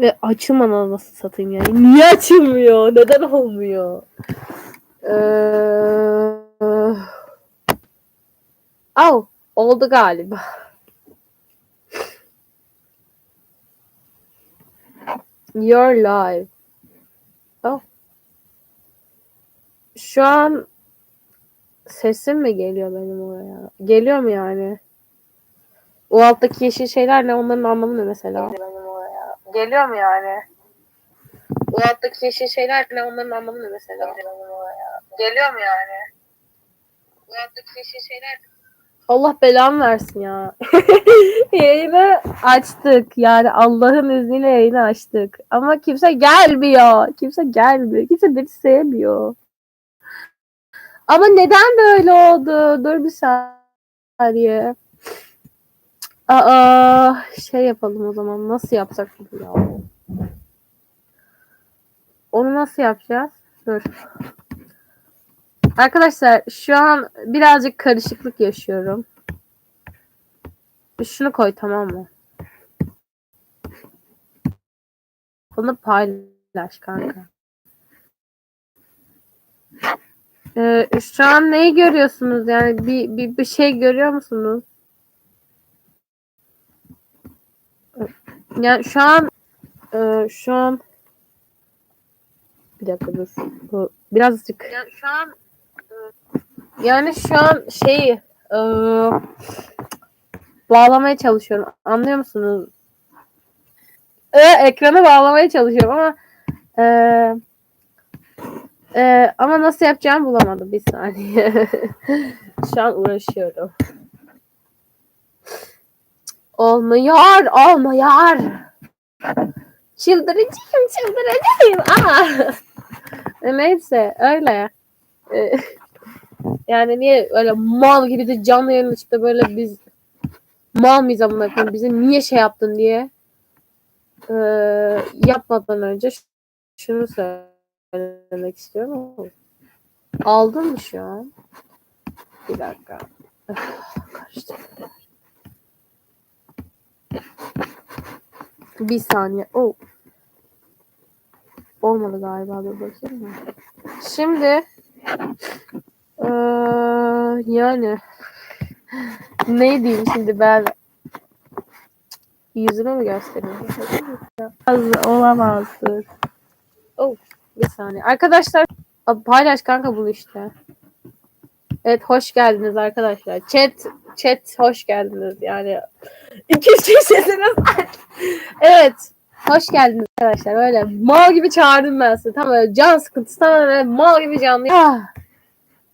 Ve açılmadan nasıl satayım yani? Niye açılmıyor? Neden olmuyor? Ee... Al. Oldu galiba. You're live. Oh. Şu an sesim mi geliyor benim oraya? Geliyor mu yani? O alttaki yeşil şeyler ne? Onların anlamı ne mesela? Geliyor mu yani? O alttaki yeşil şeyler ne? Onların anlamı ne mesela? Geliyor mu yani? O alttaki yeşil şeyler Allah belamı versin ya. yayını açtık. Yani Allah'ın izniyle yayını açtık. Ama kimse gelmiyor. Kimse gelmiyor. Kimse beni sevmiyor. Ama neden böyle oldu? Dur bir saniye. Aa, şey yapalım o zaman. Nasıl yapsak bunu ya? Onu nasıl yapacağız? Dur. Arkadaşlar şu an birazcık karışıklık yaşıyorum. Şunu koy tamam mı? Bunu paylaş kanka. Ee, şu an neyi görüyorsunuz? Yani bir, bir, bir şey görüyor musunuz? Yani şu an e, şu an bir dakika dur. Bu birazcık yani şu an e, yani şu an şeyi e, bağlamaya çalışıyorum. Anlıyor musunuz? E, ekranı bağlamaya çalışıyorum ama e, e, ama nasıl yapacağımı bulamadım. Bir saniye. Şu an uğraşıyorum. Olmuyor, olmuyor. Çıldıracağım, çıldıracağım. Aa. Neyse, öyle. E, yani niye öyle mal gibi de canlı yayın açıp böyle biz mal mıyız amına koyayım bize niye şey yaptın diye ee, yapmadan önce şunu söylemek istiyorum aldın mı şu an? Bir dakika. Karıştırdım. Bir saniye. Oh. Olmadı galiba. Dur bakayım mı? Şimdi ee, yani ne diyeyim şimdi ben yüzüme mi göstereyim? Az olamazsın. Oh, bir saniye. Arkadaşlar paylaş kanka bunu işte. Evet hoş geldiniz arkadaşlar. Chat chat hoş geldiniz yani. İki kişisiniz. evet. Hoş geldiniz arkadaşlar. Öyle mal gibi çağırdım ben sizi. Tam öyle can sıkıntısı. Tam öyle mal gibi canlı. Ah.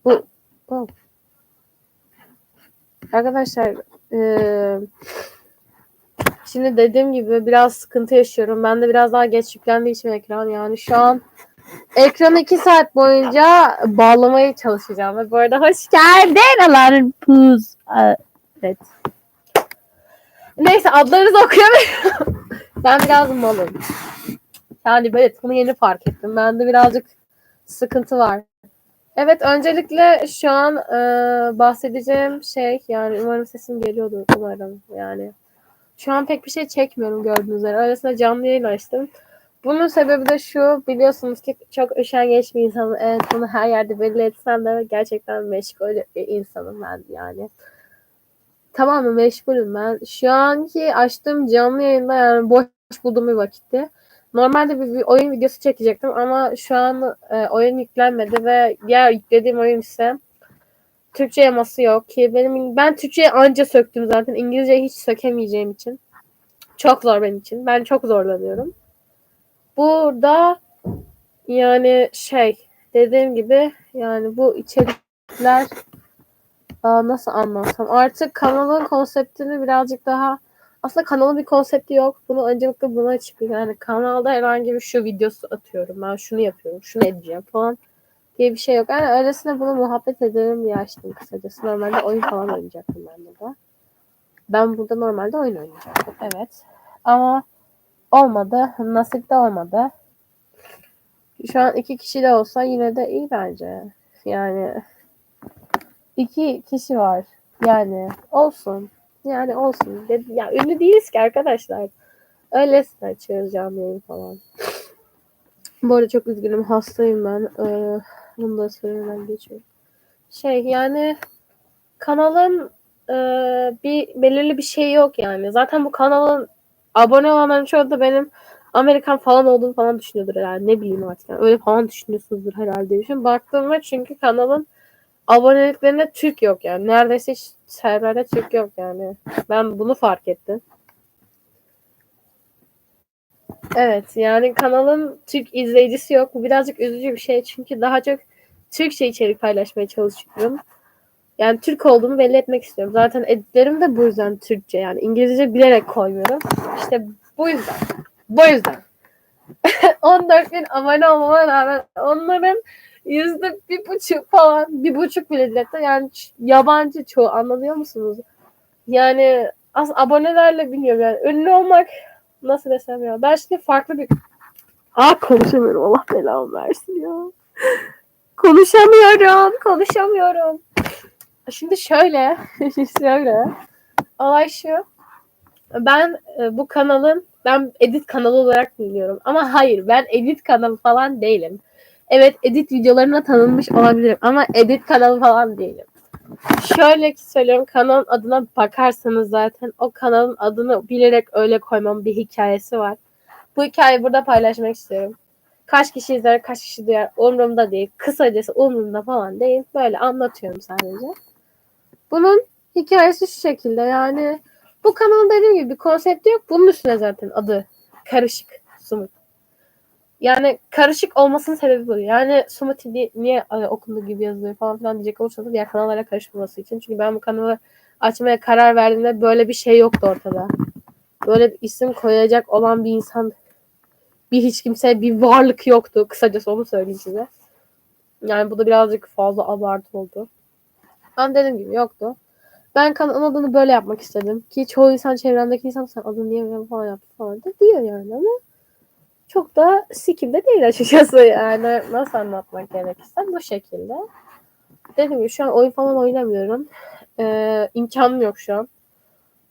Bu. Oh. Arkadaşlar e, şimdi dediğim gibi biraz sıkıntı yaşıyorum. Ben de biraz daha geç yüklendiği için ekran yani şu an ekranı iki saat boyunca bağlamaya çalışacağım. Ve bu arada hoş geldin Aların Puz. Evet. Neyse adlarınızı okuyamıyorum. ben biraz malım. Yani evet bunu yeni fark ettim. Bende birazcık sıkıntı var. Evet öncelikle şu an e, bahsedeceğim şey yani umarım sesim geliyordur umarım yani. Şu an pek bir şey çekmiyorum gördüğünüz üzere. Öylesine canlı yayın açtım. Bunun sebebi de şu biliyorsunuz ki çok üşengeç bir insanım. Evet bunu her yerde belli etsem de gerçekten meşgul bir insanım ben yani. Tamamen meşgulüm ben. Şu anki açtığım canlı yayında yani boş bulduğum bir vakitte Normalde bir, bir oyun videosu çekecektim ama şu an e, oyun yüklenmedi ve diğer yüklediğim oyun ise Türkçe yaması yok ki benim ben Türkçe'ye anca söktüm zaten İngilizceyi hiç sökemeyeceğim için. Çok zor benim için. Ben çok zorlanıyorum. Burada yani şey dediğim gibi yani bu içerikler nasıl anlatsam artık kanalın konseptini birazcık daha aslında kanalın bir konsepti yok. Bunu öncelikle buna çıkıyor. Yani kanalda herhangi bir şu videosu atıyorum. Ben şunu yapıyorum. Şunu edeceğim falan diye bir şey yok. Yani öylesine bunu muhabbet edelim diye açtım kısacası. Normalde oyun falan oynayacaktım ben burada. Ben burada normalde oyun oynayacaktım. Evet. Ama olmadı. Nasip de olmadı. Şu an iki kişi de olsa yine de iyi bence. Yani iki kişi var. Yani olsun. Yani olsun. Ya ünlü değiliz ki arkadaşlar. Öylesine açıyoruz canlı falan. Bu arada çok üzgünüm. Hastayım ben. Ee, bunu da söylemem geçiyor. Şey yani kanalın e, bir belirli bir şey yok yani. Zaten bu kanalın abone olanların çoğu da benim Amerikan falan olduğunu falan düşünüyordur herhalde. Ne bileyim artık. Yani öyle falan düşünüyorsunuzdur herhalde diye düşünüyorum. Baktığımda çünkü kanalın aboneliklerinde Türk yok yani. Neredeyse hiç serverde Türk yok yani. Ben bunu fark ettim. Evet yani kanalın Türk izleyicisi yok. Bu birazcık üzücü bir şey. Çünkü daha çok Türkçe içerik paylaşmaya çalışıyorum. Yani Türk olduğumu belli etmek istiyorum. Zaten editlerim de bu yüzden Türkçe. Yani İngilizce bilerek koymuyorum. İşte bu yüzden. Bu yüzden. 14 bin abone olmama rağmen onların yüzde bir buçuk falan bir buçuk bile değil yani yabancı çoğu anlıyor musunuz? Yani az abonelerle bilmiyorum yani ünlü olmak nasıl desem ya ben şimdi farklı bir Aa konuşamıyorum Allah belamı versin ya. Konuşamıyorum konuşamıyorum. Şimdi şöyle şöyle olay şu ben e, bu kanalın ben edit kanalı olarak biliyorum ama hayır ben edit kanalı falan değilim. Evet edit videolarına tanınmış olabilirim ama edit kanalı falan değilim. Şöyle ki söylüyorum kanalın adına bakarsanız zaten o kanalın adını bilerek öyle koymam bir hikayesi var. Bu hikayeyi burada paylaşmak istiyorum. Kaç kişi izler, kaç kişi duyar umurumda değil. Kısacası umurumda falan değil. Böyle anlatıyorum sadece. Bunun hikayesi şu şekilde yani bu kanalın dediğim gibi bir konsepti yok. Bunun üstüne zaten adı karışık Sumut. Yani karışık olmasının sebebi bu. Yani Sumati diye, niye e, okunduğu gibi yazılıyor falan filan diyecek olursanız diğer kanallara karışmaması için. Çünkü ben bu kanalı açmaya karar verdiğimde böyle bir şey yoktu ortada. Böyle bir isim koyacak olan bir insan bir hiç kimse bir varlık yoktu. Kısacası onu söyleyeyim size. Yani bu da birazcık fazla abartı oldu. Ama dediğim gibi yoktu. Ben kanalın adını böyle yapmak istedim. Ki çoğu insan çevremdeki insan sen adını niye böyle falan yaptın falan da diyor yani ama çok da sikimde değil açıkçası yani. Nasıl anlatmak gerekirse bu şekilde. Dediğim gibi şu an oyun falan oynamıyorum. Ee, imkanım yok şu an.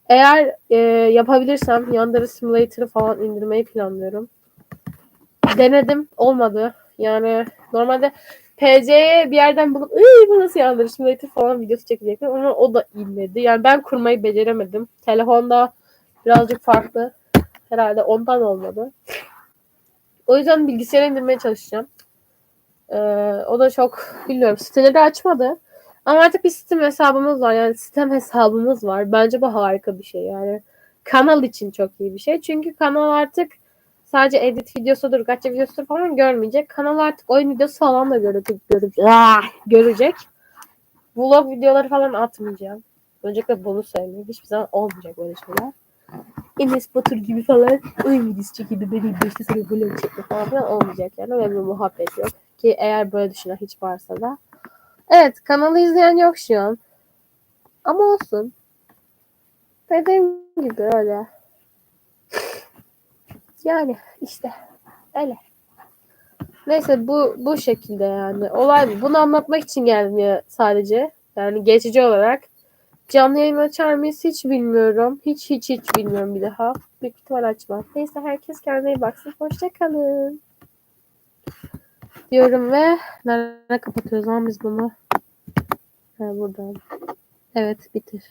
Eğer e, yapabilirsem Yandere Simulator'ı falan indirmeyi planlıyorum. Denedim. Olmadı. Yani normalde PC'ye bir yerden bulup Iy, bu nasıl Yandere Simulator falan videosu çekecektim ama o da inmedi. Yani ben kurmayı beceremedim. Telefonda birazcık farklı. Herhalde ondan olmadı. O yüzden bilgisayara indirmeye çalışacağım. Ee, o da çok bilmiyorum. Siteleri açmadı. Ama artık bir Steam hesabımız var. Yani Steam hesabımız var. Bence bu harika bir şey. Yani kanal için çok iyi bir şey. Çünkü kanal artık sadece edit videosudur, gacha videosudur falan görmeyecek. Kanal artık oyun videosu falan da görecek. Görecek. Ah, görecek. Vlog videoları falan atmayacağım. Öncelikle bunu söyleyeyim. Hiçbir zaman olmayacak böyle şeyler. Enes Batur gibi falan oyun videosu çekildi. Benim de işte sana vlog çekti falan filan olmayacak yani. Öyle bir muhabbet yok. Ki eğer böyle düşünen hiç varsa da. Evet kanalı izleyen yok şu an. Ama olsun. Dediğim gibi öyle. Yani işte öyle. Neyse bu bu şekilde yani. Olay bu. Bunu anlatmak için geldim ya sadece. Yani geçici olarak. Canlı yayın açar mıyız hiç bilmiyorum. Hiç hiç hiç bilmiyorum bir daha. Büyük ihtimal açmam. Neyse herkes kendine iyi baksın. Hoşçakalın. Diyorum ve nerede kapatıyoruz lan biz bunu? Ha buradan. Evet bitir.